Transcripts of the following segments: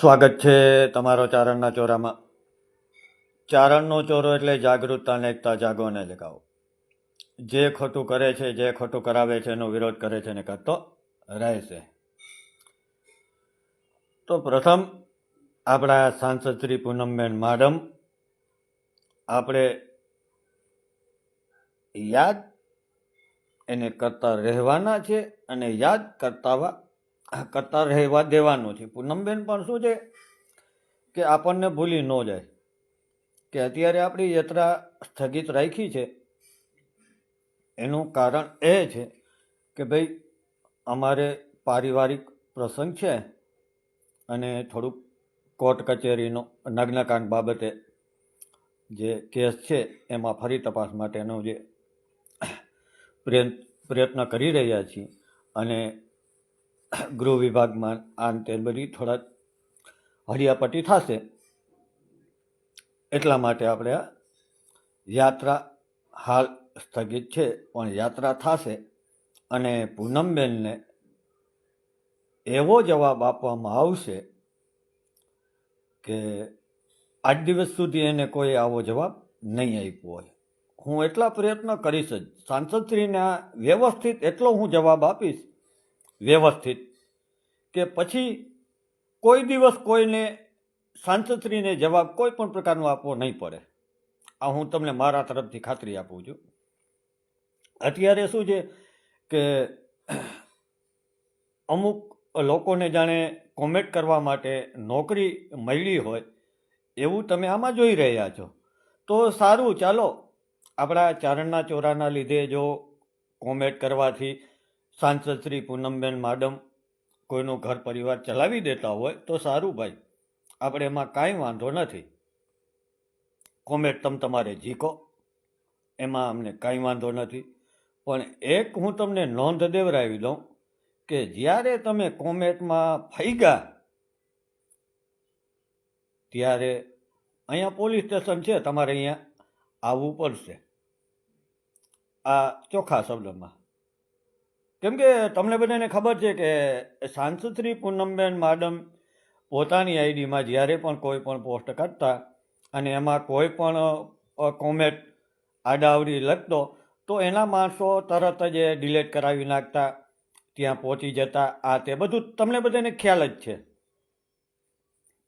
સ્વાગત છે તમારો ચારણના ચોરામાં. ચારણનો ચોરો એટલે જાગૃતતાને એકતા, જાગો અને જગાવો. જે ખોટું કરે છે, જે ખોટું કરાવે છે, એનો વિરોધ કરે છે ને કરતો રહેશે. તો પ્રથમ આપણા સાંસદ શ્રી પૂનમબેન માડમ, આપણે યાદ એને કરતા રહેવાના છે અને યાદ કરતા કરતા રહેવા દેવાનું છે. પૂનમબેન પણ શું છે કે આપણને ભૂલી ન જાય કે અત્યારે આપણી યાત્રા સ્થગિત રાખી છે. એનું કારણ એ છે કે ભાઈ, અમારે પારિવારિક પ્રસંગ છે અને થોડુંક કોર્ટ કચેરીનો નગ્નકાંડ બાબતે જે કેસ છે એમાં ફરી તપાસ માટેનો જે પ્રયત્ન કરી રહ્યા છીએ અને ગૃહ વિભાગમાં આમ તે બધી થોડા હરિયાપટ્ટી થશે. એટલા માટે આપણે યાત્રા હાલ સ્થગિત છે, પણ યાત્રા થશે અને પૂનમબેનને એવો જવાબ આપવામાં આવશે કે આજ દિવસ સુધી એને કોઈ આવો જવાબ નહીં આપ્યો હોય. હું એટલા પ્રયત્ન કરીશ જ. સાંસદશ્રીને વ્યવસ્થિત એટલો હું જવાબ આપીશ વ્યવસ્થિત. કે પછી કોઈ દિવસ કોઈને સાંસદશ્રીને જવાબ કોઈ પણ પ્રકારનો આપવો નહીં પડે. આ હું તમને મારા તરફથી ખાતરી આપું છું. અત્યારે શું છે કે અમુક લોકોને જાણે કોમેન્ટ કરવા માટે નોકરી મળી હોય એવું તમે આમાં જોઈ રહ્યા છો. તો સારું, ચાલો. આપણા ચારણના ચોરાના લીધે જો કોમેન્ટ કરવાથી સાંસદ શ્રી પૂનમબેન માડમ કોઈનું ઘર પરિવાર ચલાવી દેતા હોય તો સારું ભાઈ. આપણે એમાં કાંઈ વાંધો નથી. કોમેન્ટ તમ તમારે જીકો. એમાં અમને કાંઈ વાંધો નથી. પણ એક હું તમને નોંધ દેવરાવી દઉં કે જ્યારે તમે કોમેટમાં ફૈગા ત્યારે અહીંયા પોલીસ સ્ટેશન છે, તમારે અહીંયા આવવું પડશે. આ ચોખ્ખા શબ્દમાં. કેમ કે તમને બધાને ખબર છે કે સાંસદ શ્રી પૂનમબેન માડમ પોતાની આઈડીમાં જ્યારે પણ કોઈ પણ પોસ્ટ કરતા અને એમાં કોઈ પણ કોમેન્ટ આડાવડી લખતો, તો એના માણસો તરત જ ડિલેટ કરાવી નાખતા, ત્યાં પહોંચી જતા, આ તે બધું તમને બધાને ખ્યાલ જ છે.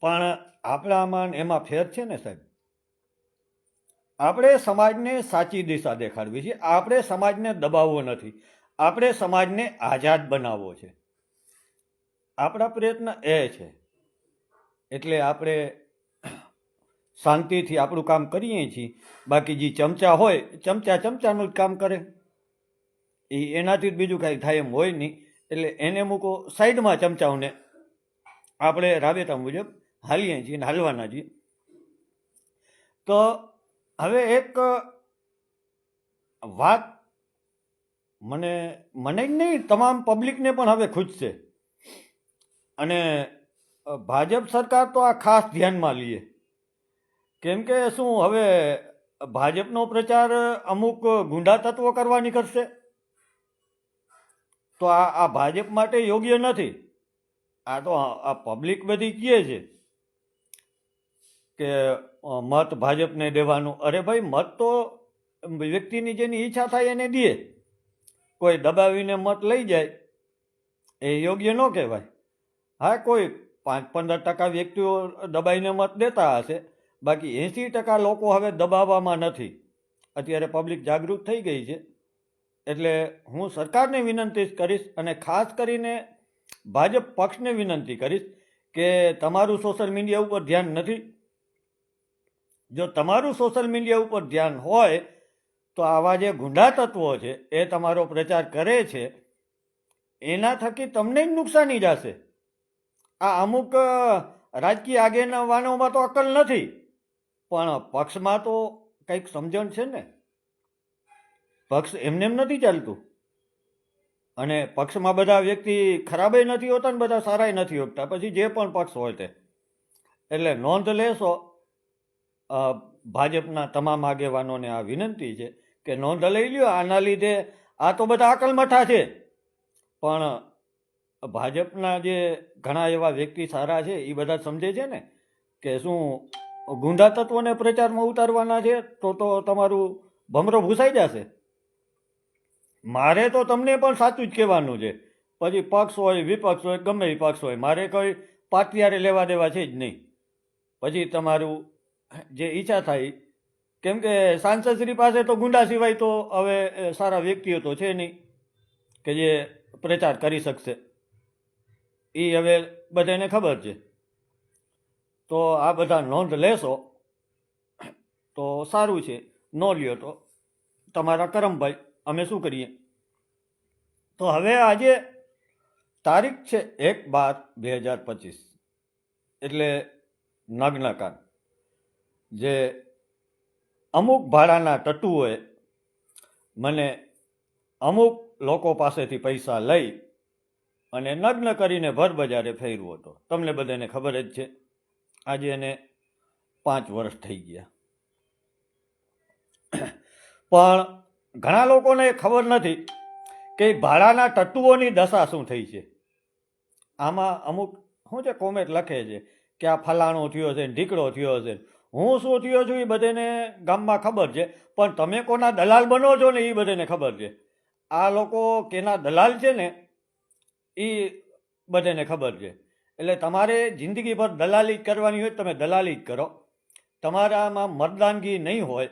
પણ આપણામાં એમાં ફેર છે ને સાહેબ? આપણે સમાજને સાચી દિશા દેખાડવી છે. આપણે સમાજને દબાવવો નથી. આપણે સમાજને આઝાદ બનાવવો છે. આપણા પ્રયત્ન એ છે. એટલે આપણે શાંતિથી આપણું કામ કરીએ છીએ. બાકી જે ચમચા હોય, ચમચા ચમચાનું જ કામ કરે. એ એનાથી જ બીજું કાંઈ થાય એમ હોય નહીં. એટલે એને મૂકો, સાઈડમાં ચમચાઓને આપણે રાબેતા મુજબ હાલીએ છીએ ને હાલવાના છીએ. તો હવે એક વાત મને મને જ નહીં, તમામ પબ્લિકને પણ હવે ખૂજશે અને ભાજપ સરકાર તો આ ખાસ ધ્યાનમાં લઈએ કેમ કે શું, હવે ભાજપનો પ્રચાર અમુક ગુંડા તત્વો કરવા નીકળશે તો આ આ ભાજપ માટે યોગ્ય નથી. આ તો આ પબ્લિક બધી કહે છે કે મત ભાજપને દેવાનું. અરે ભાઈ, મત તો વ્યક્તિની જેની ઈચ્છા થાય એને દે. કોઈ દબાવીને મત લઈ જાય, એ યોગ્ય ન કહેવાય. હા, કોઈ પાંચ પંદર ટકા વ્યક્તિઓ દબાઈને મત દેતા હશે, બાકી એંસી ટકા લોકો હવે દબાવવામાં નથી. અત્યારે પબ્લિક જાગૃત થઈ ગઈ છે. એટલે હું સરકારને વિનંતી કરીશ અને ખાસ કરીને ભાજપ પક્ષને વિનંતી કરીશ કે તમારું સોશિયલ મીડિયા ઉપર ધ્યાન નથી. જો તમારું સોશિયલ મીડિયા ઉપર ધ્યાન હોય તો આવા જે ગુંડા તત્વો છે, એ તમારો પ્રચાર કરે છે, એના થકી તમને જ નુકસાની જશે. આ અમુક રાજકીય આગેવાનોમાં તો અકલ નથી, પણ પક્ષમાં તો કંઈક સમજણ છે ને. પક્ષ એમને એમ નથી ચાલતું. અને પક્ષમાં બધા વ્યક્તિ ખરાબે નથી હોતા ને બધા સારાય નથી હોતા પછી જે પણ પક્ષ હોય તે. એટલે નોંધ લેશો ભાજપના તમામ આગેવાનોને આ વિનંતી છે કે નોંધ લઈ લ્યો, આના લીધે આ તો બધા અકલમઠા છે. પણ ભાજપના જે ઘણા એવા વ્યક્તિ સારા છે એ બધા સમજે છે ને કે શું ગુંડા તત્વોને પ્રચારમાં ઉતારવાના છે, તો તો તમારું ભમરો ભૂસાઈ જશે. મારે તો તમને પણ સાચું જ કહેવાનું છે. પછી પક્ષ હોય, વિપક્ષ હોય, ગમે પક્ષ હોય, મારે કોઈ પાટિયારે લેવા દેવા છે જ નહીં. પછી તમારું જે ઈચ્છા થાય કેમ કે સાંસદશ્રી પાસે તો ગુંડા સિવાય તો હવે સારા વ્યક્તિઓ તો છે નહીં કે જે પ્રચાર કરી શકશે. એ હવે બધાને ખબર છે. તો આ બધા નોંધ લેશો તો સારું છે. ન લ્યો તો. તમારા કરમભાઈ, અમે શું કરીએ? તો હવે આજે તારીખ છે એક બાર બે હજાર પચીસ. એટલે નગ્નકાંડ જે અમુક ભાડાના ટટુઓએ મને અમુક લોકો પાસેથી પૈસા લઈ અને નગ્ન કરીને ભર બજારે ફેરવો હતો. તમને બધાને ખબર જ છે, આજે એને પાંચ વર્ષ થઈ ગયા. પણ ઘણા લોકોને ખબર નથી કે ભાડાના ટટ્ટુઓની દશા શું થઈ છે. આમાં અમુક, શું છે, કોમેન્ટ લખે છે કે આ ફલાણો થયો છે ઢીકડો થયો છે હું શું થયો છું એ બધાને ગામમાં ખબર છે, પણ તમે કોના દલાલ બનો છો ને એ બધાને ખબર છે. આ લોકો કેના દલાલ છે ને એ બધાને ખબર છે. એટલે તમારે જિંદગીભર દલાલી જ કરવાની હોય તમે દલાલી જ કરો. તમારામાં મતદાનગી નહીં હોય,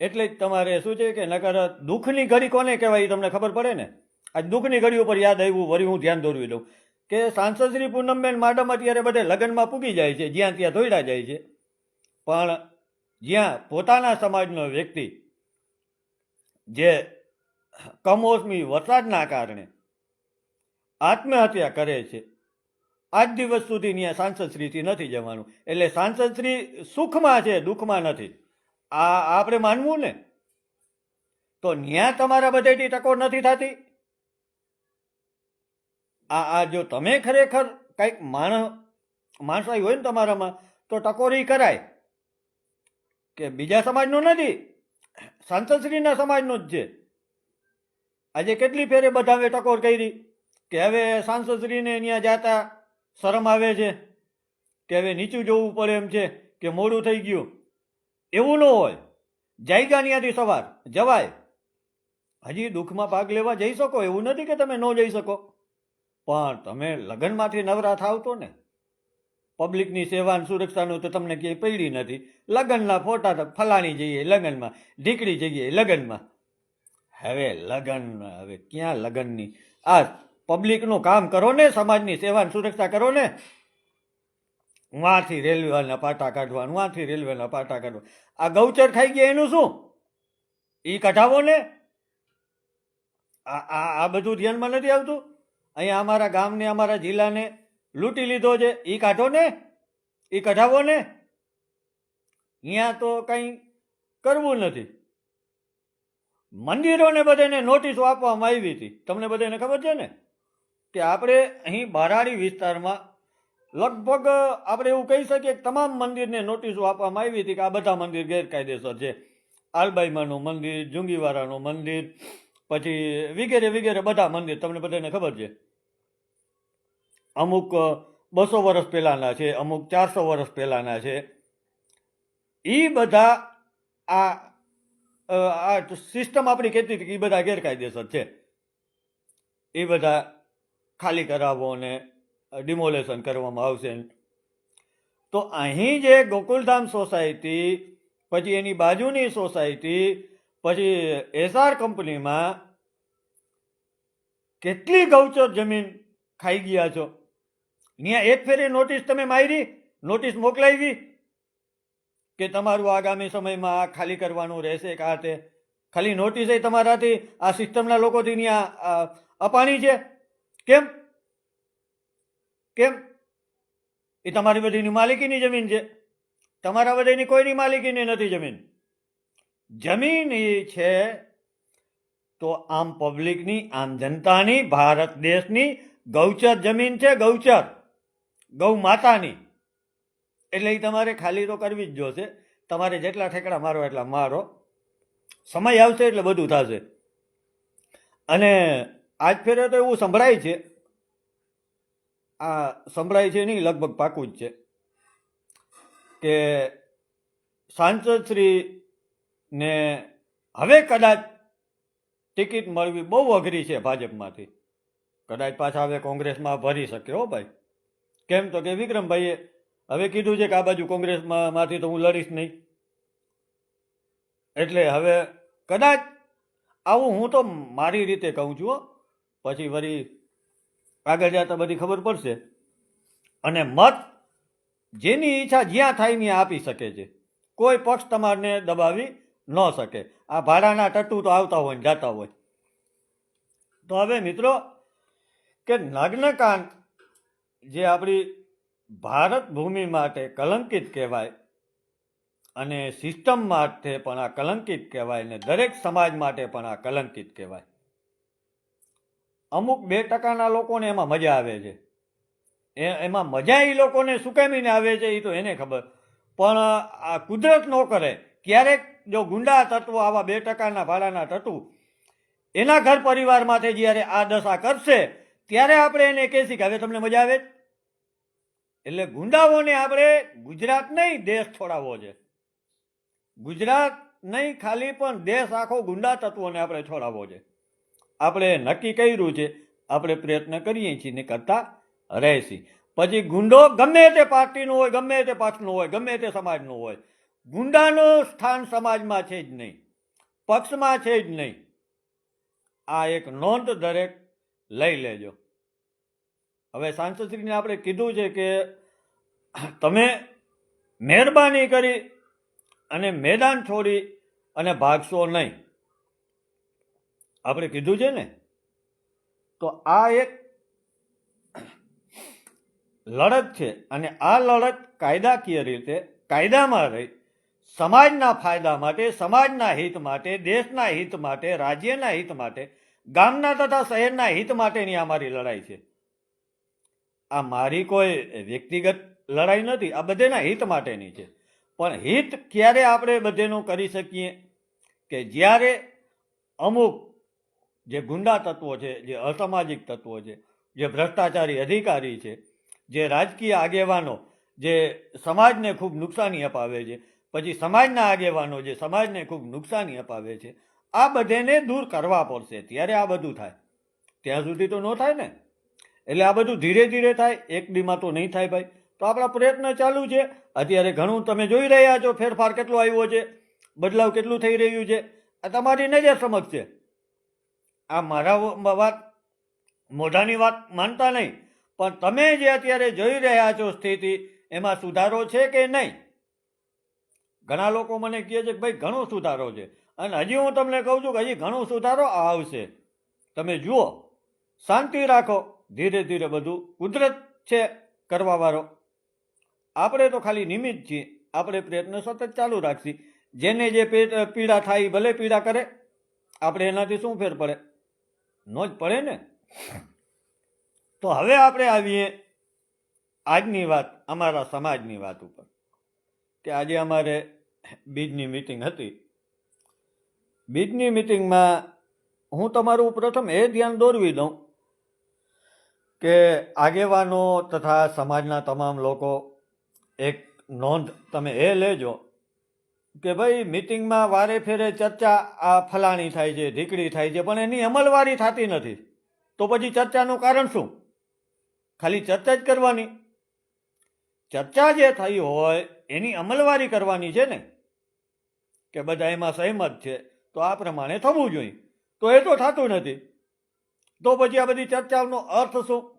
એટલે જ તમારે શું છે કે નકર દુઃખની ઘડી કોને કહેવાય એ તમને ખબર પડે ને? આ દુઃખની ઘડી ઉપર યાદ આવ્યું, વળી હું ધ્યાન દોરવી દઉં. કે સાંસદ શ્રી પૂનમબેન માડમ અત્યારે બધે લગ્નમાં પૂગી જાય છે, જ્યાં ત્યાં દોડ્યા જાય છે. પણ જ્યાં પોતાના સમાજનો વ્યક્તિ જે કમોસમી વરસાદના કારણે આત્મહત્યા કરે છે, આજ દિવસ સુધી ત્યાં સાંસદશ્રીથી નથી જવાનું. એટલે સાંસદશ્રી સુખમાં છે, દુઃખમાં નથી. આ આપણે માનવું ને? તો ન્યા તમારા બધેથી ટકોર નથી થતી? આ આ જો તમે ખરેખર કંઈક માણસ માણસાઈ હોય ને તમારામાં, તો ટકોરી કરાય. કે બીજા સમાજનો નથી સાંસદશ્રીના સમાજનો જ છે. આજે કેટલી ફેરે બધાએ ટકોર કરી કે હવે સાંસદશ્રીને ત્યાં જાતા શરમ આવે છે, કે હવે નીચું જોવું પડે એમ છે, કે મોડું થઈ ગયું. એવું ન હોય. જાયગા ત્યાંથી સવાર, જવાય. હજી દુઃખમાં ભાગ લેવા જઈ શકો, એવું નથી કે તમે ન જઈ શકો. પણ તમે લગ્નમાંથી નવરા થાવ તો ને પબ્લિકની સેવા અને સુરક્ષાનું તો તમને ક્યાંય પડી નથી. લગ્નના ફોટા તો ફલાણી જઈએ લગ્નમાં ઢીકડી જઈએ લગ્નમાં. હવે લગ્ન, હવે ક્યાં લગ્નની? આ પબ્લિકનું કામ કરો ને, સમાજની સેવા સુરક્ષા કરો ને. વાંથી રેલવેના પાટા કાઢવાનું વાંથી રેલવેના પાટા કાઢવા. આ ગૌચર ખાઈ ગયા એનું શું? એ કઢાવો ને. આ આ બધું ધ્યાનમાં નથી આવતું? અહીંયા અમારા ગામને, અમારા જિલ્લાને લૂંટી લીધો છે એ કાઢો ને એ કઢાવો ને. અહીંયા તો કંઈ કરવું નથી. મંદિરોને બધાને નોટિસો આપવામાં આવી હતી. તમને બધાને ખબર છે ને? કે આપણે અહીં બારાડી વિસ્તારમાં લગભગ આપણે એવું કહી શકીએ કે તમામ મંદિરને નોટિસો આપવામાં આવી હતી કે આ બધા મંદિર ગેરકાયદેસર છે. આલબાઈમાનું મંદિર, જુંગીવારાનું મંદિર, પછી વગેરે વગેરે બધા મંદિર. તમને બધાને ખબર છે? અમુક બસો વર્ષ પહેલાંના છે, અમુક ચારસો વર્ષ પહેલાંના છે. એ બધા આ આ સિસ્ટમ આપણી કહેતી હતી કે એ બધા ગેરકાયદેસર છે. એ બધા ખાલી કરાવો ને ડિમોલેશન કરવામાં આવશે. તો અહીં જે ગોકુલધામ સોસાયટી, પછી એની બાજુની સોસાયટી, પછી એસઆર કંપનીમાં કેટલી ગૌચર જમીન ખાઈ ગયા છો? ત્યાં એક ફેરી નોટિસ તમે મારી નોટિસ મોકલાવી કે તમારું આગામી સમયમાં આ ખાલી કરવાનું રહેશે કે તે. ખાલી નોટિસ એ તમારાથી, આ સિસ્ટમના લોકોથી ત્યાં અપાણી છે. કેમ? કેમ? એ તમારી બધીની માલિકીની જમીન છે. તમારા બધીની કોઈની માલિકીની નથી જમીન. જમીન એ છે તો આમ પબ્લિકની આમ જનતાની, ભારત દેશની ગૌચર જમીન છે ગૌચર. ગૌ માતાની. એટલે એ તમારે ખાલી તો કરવી જ જોશે. તમારે જેટલા ઠેકડા મારો એટલા મારો. સમય આવશે એટલે બધું થશે. અને આજ ફેરે તો એવું સંભળાય છે. આ સંભળાય છે નહીં, લગભગ પાકું જ છે. કે સાંસદશ્રીને હવે કદાચ ટિકિટ મળવી બહુ અઘરી છે ભાજપમાંથી. કદાચ પાછા હવે કોંગ્રેસમાં ભરી શકે, હો ભાઈ. કેમ તો કે વિક્રમભાઈએ હવે કીધું છે કે આ બાજુ કોંગ્રેસમાં માંથી તો હું લડીશ નહીં. એટલે હવે કદાચ આવું હું તો મારી રીતે કહું છું પછી વળી આગળ જતા બધી ખબર પડશે. અને મત જેની ઈચ્છા જ્યાં થાય ત્યાં આપી શકે છે. કોઈ પક્ષ તમારને દબાવી ન શકે. આ ભાડાના ટટ્ટુ તો આવતા હોય ને જતા હોય. તો હવે મિત્રો, કે નગ્નકાંડ જે આપણી ભારત ભૂમિ માટે કલંકિત કહેવાય અને સિસ્ટમ માટે પણ આ કલંકિત કહેવાય ને દરેક સમાજ માટે પણ આ કલંકિત કહેવાય. અમુક બે ટકાના લોકોને એમાં મજા આવે છે. એ, એમાં મજા એ લોકોને સુકામીને આવે છે એ તો એને ખબર. પણ આ કુદરત ન કરે. ક્યારેક જો ગુંડા તત્વો આવા બે ટકાના ભાડાના તત્વો એના ઘર પરિવારમાંથી જ્યારે આ દશા કરશે, ત્યારે આપણે એને કહેશી કે હવે તમને મજા આવે? એટલે ગુંડાઓને આપણે ગુજરાત નહીં, દેશ છોડાવવો છે. ગુજરાત નહીં ખાલી, પણ દેશ આખો ગુંડા તત્વોને આપણે છોડાવવો છે. આપણે નક્કી કર્યું છે, આપણે પ્રયત્ન કરીએ છીએ, ને કરતા રહેશી. પછી ગુંડો ગમે તે પાર્ટીનો હોય, ગમે તે પક્ષનો હોય, ગમે તે સમાજનો હોય, ગુંડાનું સ્થાન સમાજમાં છે જ નહીં, પક્ષમાં છે જ નહીં. આ એક નોંધ દરેક લઈ લેજો. હવે સાંસદશ્રીને આપણે કીધું છે કે તમે મહેરબાની કરી અને મેદાન છોડી અને ભાગશો નહીં. આપણે કીધું છે ને? તો આ એક લડત છે અને આ લડત કાયદાકીય રીતે, કાયદામાં રહી, સમાજના ફાયદા માટે, સમાજના હિત માટે, દેશના હિત માટે, રાજ્યના હિત માટે, ગામના તથા શહેરના હિત માટેની અમારી લડાઈ છે. આ મારી કોઈ વ્યક્તિગત લડાઈ નથી, આ બધેના હિત માટેની છે. પણ હિત ક્યારે આપણે બધેનું કરી શકીએ? કે જ્યારે અમુક જે ગુંડા તત્વો છે, જે અસામાજિક તત્વો છે, જે ભ્રષ્ટાચારી અધિકારી છે, જે રાજકીય આગેવાનો જે સમાજને ખૂબ નુકસાની અપાવે છે, પછી સમાજના આગેવાનો જે સમાજને ખૂબ નુકસાની અપાવે છે, આ બધેને દૂર કરવા પડશે. ત્યારે આ બધું થાય. ત્યાં સુધી તો ન થાય ને? એટલે આ બધું ધીરે ધીરે થાય, એક દીમાં તો નહીં થાય ભાઈ. તો આપણા પ્રયત્ન ચાલુ છે. અત્યારે ઘણું તમે જોઈ રહ્યા છો, ફેરફાર કેટલો આવ્યો છે, બદલાવ કેટલું થઈ રહ્યું છે. આ તમારી નજર સમક્ષ છે. આ મારા વાત, મોઢાની વાત માનતા નહીં. પણ તમે જે અત્યારે જોઈ રહ્યા છો સ્થિતિ, એમાં સુધારો છે કે નહીં? ઘણા લોકો મને કહે છે કે ભાઈ ઘણો સુધારો છે. અને હજી હું તમને કહું છું કે હજી ઘણો સુધારો આવશે. તમે જુઓ, શાંતિ રાખો. ધીરે ધીરે બધું કુદરત છે કરવાવાળો. આપણે તો ખાલી નિમિત્ત છીએ. આપણે પ્રયત્ન સતત ચાલુ રાખશી. જેને જે પીડા થાય ભલે પીડા કરે, આપણે એનાથી શું ફેર પડે? ન જ પડે ને? તો હવે આપણે આવીએ આજની વાત, અમારા સમાજની વાત ઉપર. કે આજે અમારે બીજની મિટિંગ હતી. બીજની મિટિંગમાં હું તમારું પ્રથમ એ ધ્યાન દોરવી દઉં કે આગેવાનો તથા સમાજના તમામ લોકો એક નોંધ તમે એ લેજો કે ભાઈ મિટિંગમાં વારે ફેરે ચર્ચા આ ફલાણી થાય છે ઢીકડી થાય છે, પણ એની અમલવારી થતી નથી. તો પછી ચર્ચાનું કારણ શું? ખાલી ચર્ચા જ કરવાની. ચર્ચા જે થઈ હોય એની અમલવારી કરવાની છે ને? કે બધા એમાં સહેમત છે, તો આ પ્રમાણે થવું જોઈએ. તો એ તો થતું નથી. તો પછી આ બધી ચર્ચાઓનો અર્થ શું?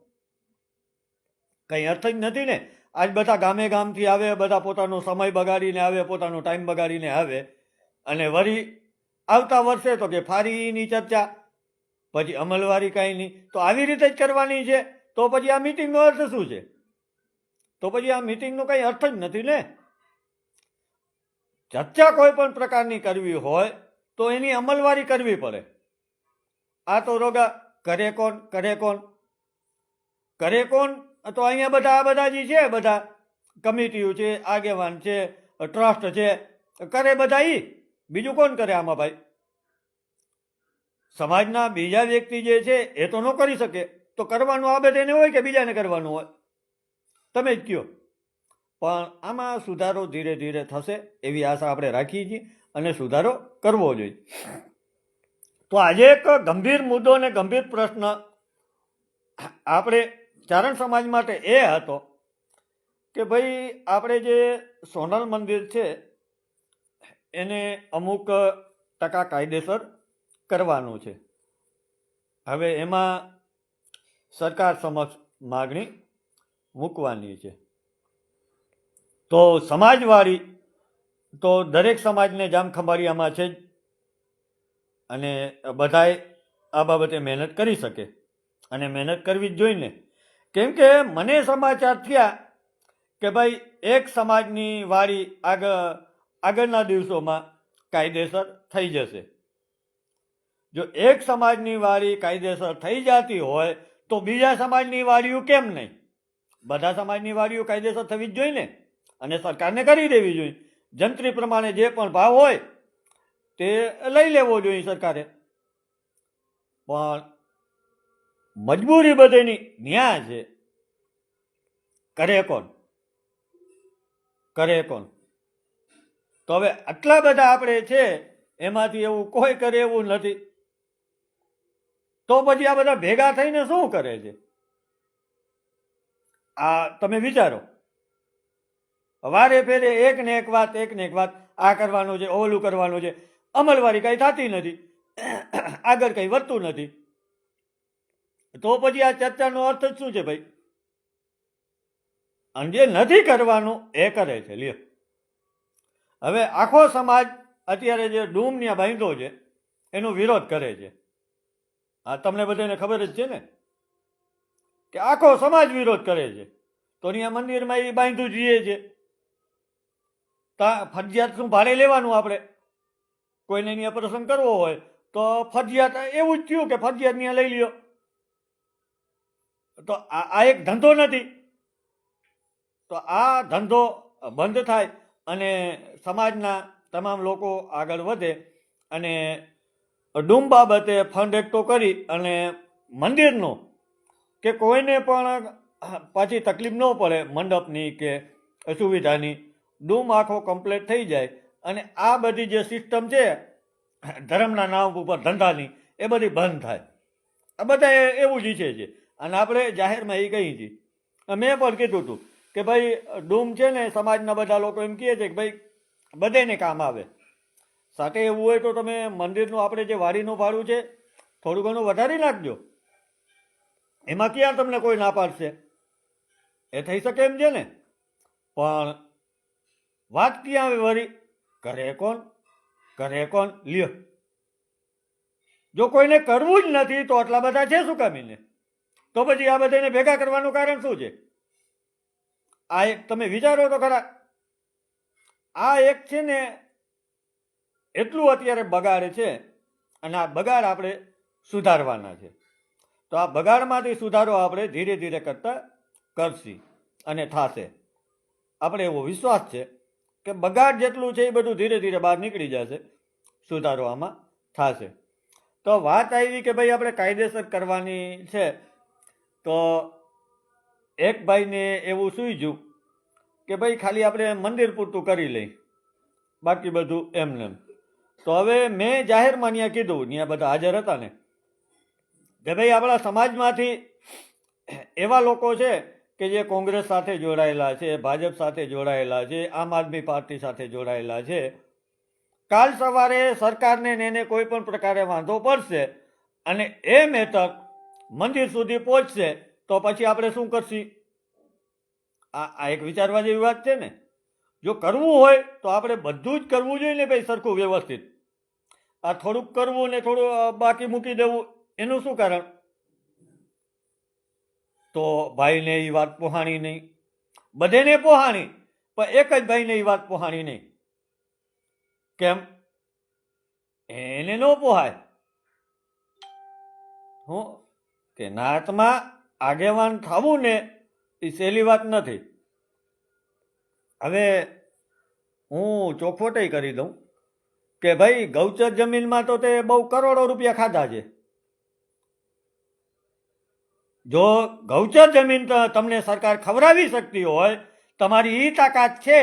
કંઈ અર્થ જ નથી ને. આજ બધા ગામે ગામથી આવે, બધા પોતાનો સમય બગાડીને આવે, પોતાનો ટાઈમ બગાડીને આવે. અને વળી આવતા વર્ષે તો કે ફારીની ચર્ચા, પછી અમલવારી કાંઈ નહીં. તો આવી રીતે જ કરવાની છે. તો પછી આ મિટિંગનો અર્થ શું છે? તો પછી આ મિટિંગનો કંઈ અર્થ જ નથી ને. ચર્ચા કોઈ પણ પ્રકારની કરવી હોય, તો એની અમલવારી કરવી પડે. આ તો રોગા, કરે કોણ કરે કોણ? કરે કોણ? તો અહીંયા બધા, આ બધા જે છે, બધા કમિટીઓ છે, આગેવાન છે, ટ્રસ્ટ છે, કરે બધા એ બીજું કોણ કરે આમાં ભાઈ? સમાજના બીજા વ્યક્તિ જે છે, એ તો ન કરી શકે. તો કરવાનું આ બધાને હોય કે બીજાને કરવાનું હોય? તમે જ કહો પણ આમાં સુધારો ધીરે ધીરે થશે એવી આશા આપણે રાખીએ છીએ અને સુધારો કરવો જોઈએ. તો આજે એક ગંભીર મુદ્દો અને ગંભીર પ્રશ્ન આપણે ચારણ સમાજ માટે એ હતો કે ભાઈ આપણે જે સોનલ મંદિર છે, એને અમુક ટકા કાયદેસર કરવાનું છે. હવે એમાં સરકાર સમક્ષ માગણી મૂકવાની છે. તો સમાજવાળી, તો દરેક સમાજને જામખંભાળિયામાં છે જ અને બધાએ આ બાબતે મહેનત કરી શકે. અને મહેનત કરવી જ જોઈને કેમ કે મને સમાચાર થયા કે ભાઈ એક સમાજની વારી આગળ આગળના દિવસોમાં કાયદેસર થઈ જશે. જો એક સમાજની વારી કાયદેસર થઈ જતી હોય તો બીજા સમાજની વારીઓ કેમ નહીં? બધા સમાજની વારીઓ કાયદેસર થવી જ જોઈએ ને અને સરકારને કરી દેવી જોઈએ. જંત્રી પ્રમાણે જે પણ ભાવ હોય તે લઈ લેવો જોઈએ સરકારે. પણ મજબૂરી બધેની. ન્યા છે. કરે કોણ? કરે કોણ? તો હવે આટલા બધા આપણે છે, એમાંથી એવું કોઈ કરે એવું નથી. તો પછી આ બધા ભેગા થઈને શું કરે છે? આ તમે વિચારો. વારે ફેરે એક ને એક વાત એક ને એક વાત. આ કરવાનું છે, ઓલું કરવાનું છે. અમલવારી કઈ થતી નથી. આગળ કઈ વધતું નથી. તો પછી આ ચર્ચાનો અર્થ શું છે ભાઈ? અને જે નથી કરવાનું, એ કરે છે. લ્યો. હવે આખો સમાજ અત્યારે જે ડૂમ ત્યાં બાંધો છે, એનો વિરોધ કરે છે. આ તમને બધાને ખબર જ છે ને? કે આખો સમાજ વિરોધ કરે છે. તો અહીંયા મંદિરમાં એ બાંધું જઈએ છે. તા ફરજિયાત શું ભાડે લેવાનું આપણે? કોઈને અહીંયા પ્રસંગ કરવો હોય, તો ફરજિયાત એવું જ થયું કે ફરજિયાત ત્યાં લઈ લ્યો. તો આ એક ધંધો નથી. તો આ ધંધો બંધ થાય અને સમાજના તમામ લોકો આગળ વધે અને ડૂમ બાબતે ફંડ એકઠો કરી અને મંદિરનો કે કોઈને પણ પાછી તકલીફ ન પડે મંડપની કે સુવિધાની ડૂમ આખો કમ્પ્લીટ થઈ જાય અને આ બધી જે સિસ્ટમ છે, ધર્મના નામ ઉપર ધંધાની, એ બધી બંધ થાય. આ બધા એવું જ ઈચ્છે છે. અને આપણે જાહેરમાં એ કહી હતી મેં પણ કીધું હતું કે ભાઈ, ડૂમ છે ને, સમાજના બધા લોકો એમ કહે છે કે ભાઈ બધેને કામ આવે. સાથે એવું હોય તો તમે મંદિરનું, આપણે જે વાડીનું ભાડું છે, થોડું ઘણું વધારી નાખજો. એમાં ક્યાં તમને કોઈ ના પાડશે? એ થઈ શકે એમ છે ને? પણ વાત ક્યાં આવે વળી કરે કોણ? કરે કોણ? લ્યો. જો કોઈને કરવું જ નથી તો આટલા બધા છે શું કામીને તો પછી આ બધાને ભેગા કરવાનું કારણ શું છે? આ એક તમે વિચારો તો ખરા. આ એક છે ને એટલું અત્યારે બગાડ છે અને આ બગાડ આપણે સુધારવાના છે. તો આ બગાડમાંથી સુધારો આપણે ધીરે ધીરે કરતા કરશી અને થશે. આપણે એવો વિશ્વાસ છે કે બગાડ જેટલું છે એ બધું ધીરે ધીરે બહાર નીકળી જશે સુધારો આમાં થશે. તો વાત આવી કે ભાઈ આપણે કાયદેસર કરવાની છે. તો એક ભાઈને એવું સૂઈજું કે ભાઈ, ખાલી આપણે મંદિર પૂરતું કરી લઈ, બાકી બધું એમને એમ તો હવે મેં જાહેરમાં ત્યાં કીધું ત્યાં બધા હાજર હતા ને, કે ભાઈ, આપણા સમાજમાંથી એવા લોકો છે કે જે કોંગ્રેસ સાથે જોડાયેલા છે, ભાજપ સાથે જોડાયેલા છે, આમ આદમી પાર્ટી સાથે જોડાયેલા છે. કાલ સવારે સરકારને એને કોઈ પણ પ્રકારે વાંધો પડશે અને એ મેટર મંદિર સુધી પહોંચશે તો પછી આપણે શું કરશી? આ આ એક વિચારવા જેવી વાત છે ને. જો કરવું હોય તો આપણે બધું જ કરવું જોઈએ ને ભાઈ સરખું વ્યવસ્થિત. આ થોડુંક કરવું ને થોડું બાકી મૂકી દેવું, એનું શું કારણ? તો ભાઈને એ વાત પોહાણી નહીં. બધેને પોહાણી, પણ એક જ ભાઈને એ વાત પોહાણી નહીં. કેમ? એને ન પોહાય. હું કે નાતમાં આગેવાન થવું ને એ સહેલી વાત નથી. હવે હું ચોખવટઈ કરી દઉં કે ભાઈ ગૌચર જમીનમાં તો તે બહુ કરોડો રૂપિયા ખાધા છે. જો ગૌચર જમીન તમને સરકાર ખવડાવી શકતી હોય, તમારી એ તાકાત છે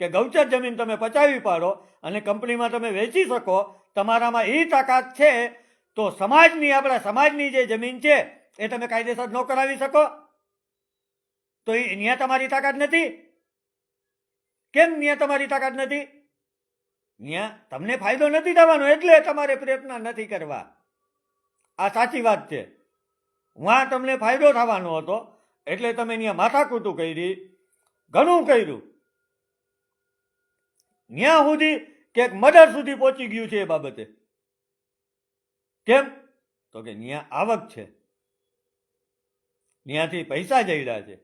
કે ગૌચર જમીન તમે પચાવી પાડો અને કંપનીમાં તમે વેચી શકો, તમારામાં એ તાકાત છે તો સમાજની, આપણા સમાજની જે જમીન છે, એ તમે કાયદેસર ન કરાવી શકો. તો ત્યાં તમારી તાકાત નથી. કેમ ત્યાં તમારી તાકાત નથી? ત્યાં તમને ફાયદો નથી થવાનો, એટલે તમારે પ્રયત્ન નથી કરવા. આ સાચી વાત છે. વાં તમને ફાયદો થવાનો હતો, એટલે તમે ત્યાં માથાકૂટું કરી, ઘણું કર્યું. ત્યાં સુધી કે મર્ડર સુધી પહોંચી ગયું છે એ બાબતે. કેમ? તો કે ન્યા આવક છે. ત્યાંથી પૈસા જઈ રહ્યા છે.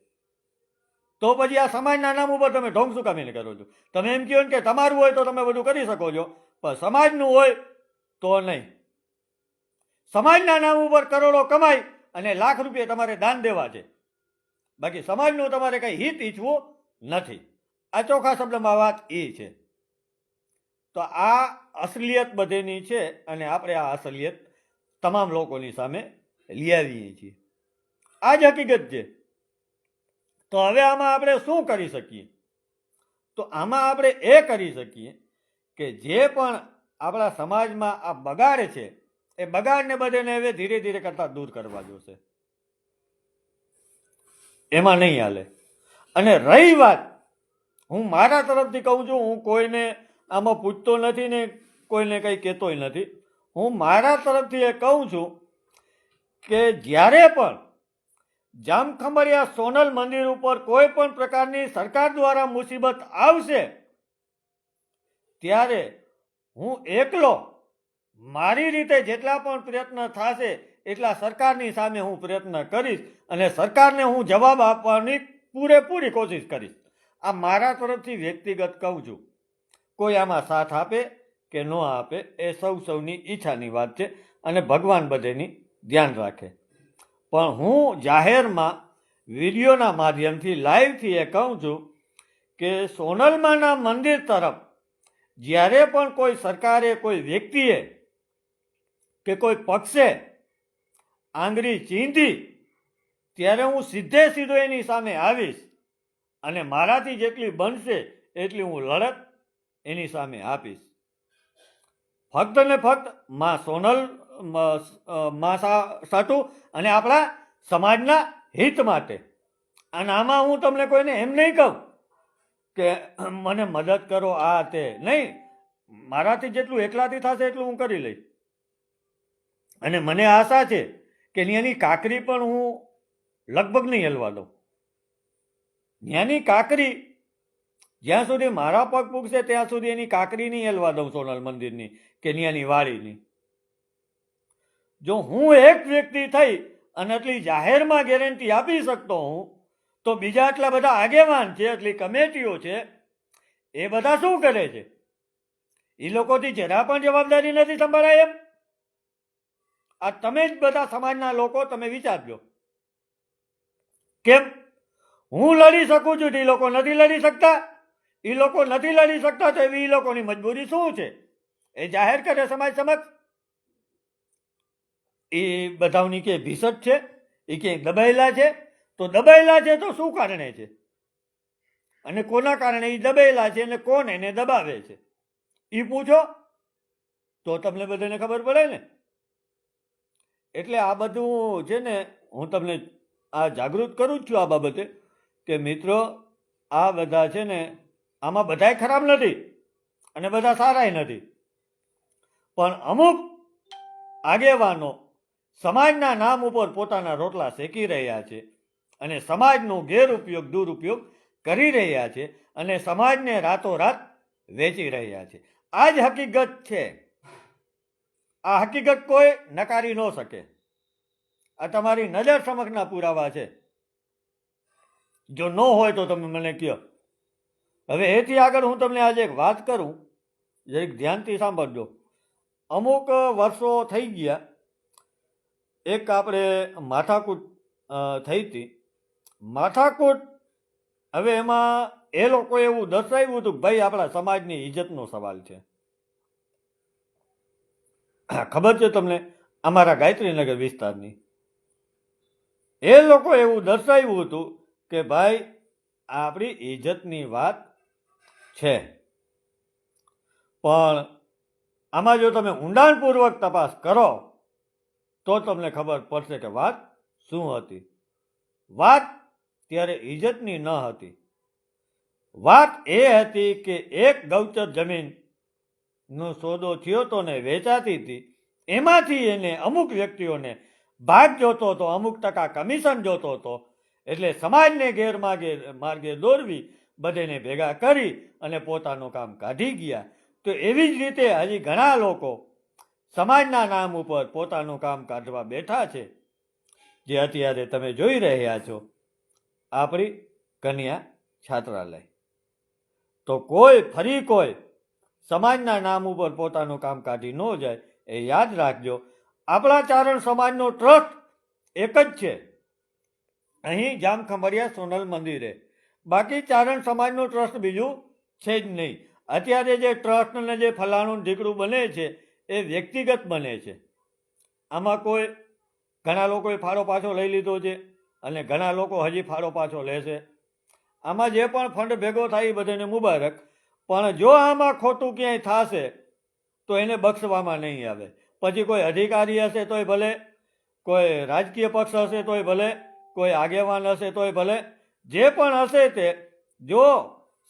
તો પછી આ સમાજના નામ ઉપર તમે ઢોંગ શું કામીને કરો છો? તમે એમ કહો કે તમારું હોય તો તમે બધું કરી શકો છો, પણ સમાજનું હોય તો નહીં. સમાજના નામ ઉપર કરોડો કમાઈ અને લાખ રૂપિયા તમારે દાન દેવા છે. બાકી સમાજનું તમારે કંઈ હિત ઈચ્છવું નથી. આ ચોખ્ખા શબ્દમાં વાત એ છે. તો આ અસલિયત બધેની છે અને આપણે આ અસલિયત તમામ લોકોની સામે લઈ આવીએ છીએ. આ જ હકીકત છે. તો હવે આમાં આપણે શું કરી શકીએ? તો આમાં આપણે એ કરી શકીએ કે જે પણ આપણા સમાજમાં આ બગાડ છે, એ બગાડને બધાને હવે ધીરે ધીરે કરતાં દૂર કરવા જોશે. એમાં નહીં હાલે. અને રહી વાત, હું મારા તરફથી કહું છું, હું કોઈને આમાં પૂછતો નથી ને કોઈને કંઈ કહેતોય નથી. હું મારા તરફથી એ કહું છું કે જ્યારે પણ જામખંભરિયા સોનલ મંદિર ઉપર કોઈ પણ પ્રકારની સરકાર દ્વારા મુસીબત આવશે, ત્યારે હું એકલો મારી રીતે જેટલા પણ પ્રયત્ન થશે એટલા સરકારની સામે હું પ્રયત્ન કરીશ અને સરકારને હું જવાબ આપવાની પૂરેપૂરી કોશિશ કરીશ. આ મારા તરફથી વ્યક્તિગત કહું છું. કોઈ આમાં સાથ આપે કે ન આપે, એ સૌ સૌની ઈચ્છાની વાત છે અને ભગવાન બધેની ધ્યાન રાખે. પણ હું જાહેરમાં વિડીયોના માધ્યમથી લાઈવથી એ કહું છું કે સોનલમાના મંદિર તરફ જ્યારે પણ કોઈ સરકારે, કોઈ વ્યક્તિએ કે કોઈ પક્ષે આંગળી ચીંધી, ત્યારે હું સીધે સીધો એની સામે આવીશ અને મારાથી જેટલી બનશે એટલી હું લડત એની સામે આપીશ. ફક્ત ને ફક્તમાં સોનલ, મ- સાટુ અને આપણા સમાજના હિત માટે. અને આમાં હું તમને કોઈને એમ નહીં કહું કે મને મદદ કરો આ તે. નહીં, મારાથી જેટલું એકલાથી થશે એટલું હું કરી લઈશ. અને મને આશા છે કે ત્યાંની કાકરી પણ હું લગભગ નહીં હલવા દઉં. ત્યાંની કાકરી જ્યાં સુધી મારા પગ પૂગશે ત્યાં સુધી એની કાકરી નહીં હલવા દઉં સોનલ મંદિરની, કે ત્યાંની વાડીની જો હું એક વ્યક્તિ થઈ અને એટલી જાહેરમાં ગેરંટી આપી શકતો હું, તો બીજા એટલા બધા આગેવાન છે એટલી કમિટીઓ છે, એ બધા શું કરે છે? એ લોકોથી જરા પણ જવાબદારી નથી સંભાળાય એમ? આ તમે જ બધા સમાજના લોકો, તમે વિચારજો. કેમ? હું લડી શકું છું એ લોકો નથી લડી શકતા? એ લોકો નથી લડી શકતા તો એવી એ લોકોની મજબૂરી શું છે? એ જાહેર કરે સમાજ સમક્ષ? એ બધાની કે ભીસટ છે? એ ક્યાંય દબાયેલા છે? તો દબાયેલા છે તો શું કારણે છે? અને કોના કારણે એ દબાયેલા છે અને કોણ એને દબાવે છે? એ પૂછો. તો તમને બધાને ખબર પડે ને? એટલે આ બધું છે ને, હું તમને આ જાગૃત કરું જ છું આ બાબતે કે મિત્રો, આ બધા છે ને આમાં બધાય ખરાબ નથી અને બધા સારાય નથી. પણ અમુક આગેવાનો સમાજના નામ ઉપર પોતાના રોટલા શેકી રહ્યા છે અને સમાજનો ગેરઉપયોગ, દુરુપયોગ કરી રહ્યા છે અને સમાજને રાતોરાત વેચી રહ્યા છે. આ જ હકીકત છે. આ હકીકત કોઈ નકારી ન શકે. આ તમારી નજર સમક્ષના પુરાવા છે. જો ન હોય તો તમે મને કહો હવે એથી આગળ હું તમને આજે એક વાત કરું જરીક ધ્યાનથી સાંભળજો. અમુક વર્ષો થઈ ગયા, એક આપણે માથાકૂટ થઈ હતી. માથાકૂટ, હવે એમાં એ લોકો એવું દર્શાવ્યું હતું ભાઈ આપણા સમાજની ઇજ્જતનો સવાલ છે. ખબર છે તમને અમારા ગાયત્રીનગર વિસ્તારની? એ લોકો એવું દર્શાવ્યું હતું કે ભાઈ આપણી ઇજ્જતની વાત છે. પણ આમાં જો તમે ઊંડાણપૂર્વક તપાસ કરો, તો તમને ખબર પડશે કે વાત શું હતી. વાત ત્યારે ઇજ્જતની ન હતી. વાત એ હતી કે એક ગૌચર જમીનનો સોદો થયો તો ને વેચાતી હતી. એમાંથી એને અમુક વ્યક્તિઓને ભાગ જોતો હતો, અમુક ટકા કમિશન જોતો હતો. એટલે સમાજને ગેરમાર્ગે, માર્ગે દોરવી બધેને ભેગા કરી અને પોતાનું કામ કાઢી ગયા. તો એવી જ રીતે હજી ઘણા લોકો સમાજના નામ ઉપર પોતાનું કામ કાઢવા બેઠા છે. જે અત્યારે તમે જોઈ રહ્યા છો. આપણી કન્યા છાત્રાલય. તો કોઈ ફરી કોઈ સમાજના નામ ઉપર પોતાનું કામ કાઢી ન જાય એ યાદ રાખજો. આપણા ચારણ સમાજનો ટ્રસ્ટ એક જ છે. અહીં જામખંભરિયા સોનલ મંદિરે બાકી ચારણ સમાજનું ટ્રસ્ટ બીજું છે જ નહીં. અત્યારે જે ટ્રસ્ટને જે ફલાણું ઢીકડું બને છે, એ વ્યક્તિગત બને છે. આમાં કોઈ, ઘણા લોકોએ ફાળો પાછો લઈ લીધો છે અને ઘણા લોકો હજી ફાળો પાછો લેશે આમાં જે પણ ફંડ ભેગો થાય એ બધાને મુબારક. પણ જો આમાં ખોટું ક્યાંય થશે, તો એને બક્ષવામાં નહીં આવે. પછી કોઈ અધિકારી હશે તોય ભલે, કોઈ રાજકીય પક્ષ હશે તોય ભલે, કોઈ આગેવાન હશે તોય ભલે જે પણ હશે તે જો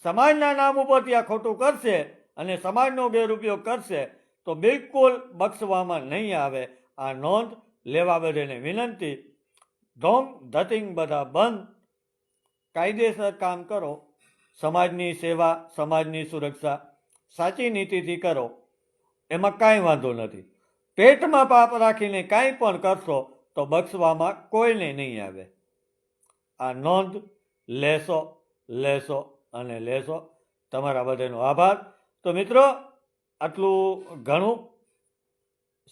સમાજના નામ ઉપર ત્યાં ખોટું કરશે અને સમાજનો ગેરઉપયોગ કરશે, તો બિલકુલ બક્ષવામાં નહીં આવે. આ નોંધ લેવા બધાને વિનંતી. ઢોંગ ધતિંગ બધા બંધ. કાયદેસર કામ કરો. સમાજની સેવા, સમાજની સુરક્ષા સાચી નીતિથી કરો. એમાં કાંઈ વાંધો નથી. પેટમાં પાપ રાખીને કાંઈ પણ કરશો, તો બક્ષવામાં કોઈને નહીં આવે. આ નોંધ લેશો લેશો અને લેશો. તમારા બધાનો આભાર. તો મિત્રો, આટલું ઘણું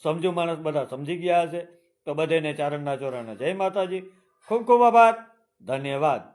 સમજુ માણસ બધા સમજી ગયા હશે. તો બધાને ચારણના ચોરાના જય માતાજી. ખૂબ ખૂબ આભાર. ધન્યવાદ.